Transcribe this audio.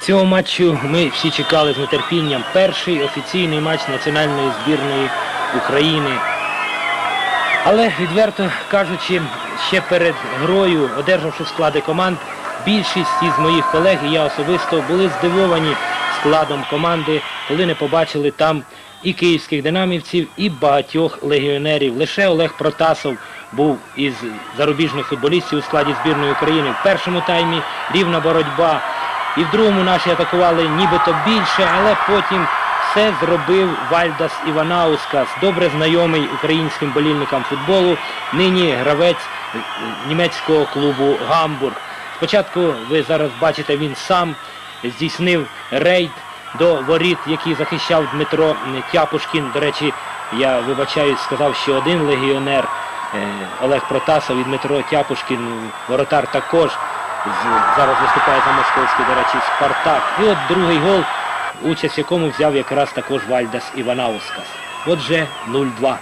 Цього матчу ми всі чекали з нетерпінням. Перший офіційний матч національної збірної України. Але відверто кажучи, ще перед грою, одержавши склади команд, більшість із моїх колег і я особисто були здивовані складом команди, коли не побачили там і київських динамівців, і багатьох легіонерів. Лише Олег Протасов був із зарубіжних футболістів у складі збірної України. В першому таймі рівна боротьба. І в другому наші атакували нібито більше, але потім все зробив Вальдас Іванаускас, добре знайомий українським болільникам футболу, нині гравець е, німецького клубу Гамбург. Спочатку ви зараз бачите, він сам здійснив рейд до воріт, який захищав Дмитро Тяпушкін. До речі, я вибачаюсь, сказав, що один легіонер е, Олег Протасов і Дмитро Тяпушкін, воротар також. Зараз виступає за московський, до речі, Спартак. І от другий гол, участь в якому взяв якраз також Вальдас Іванаускас. Отже, 0-2.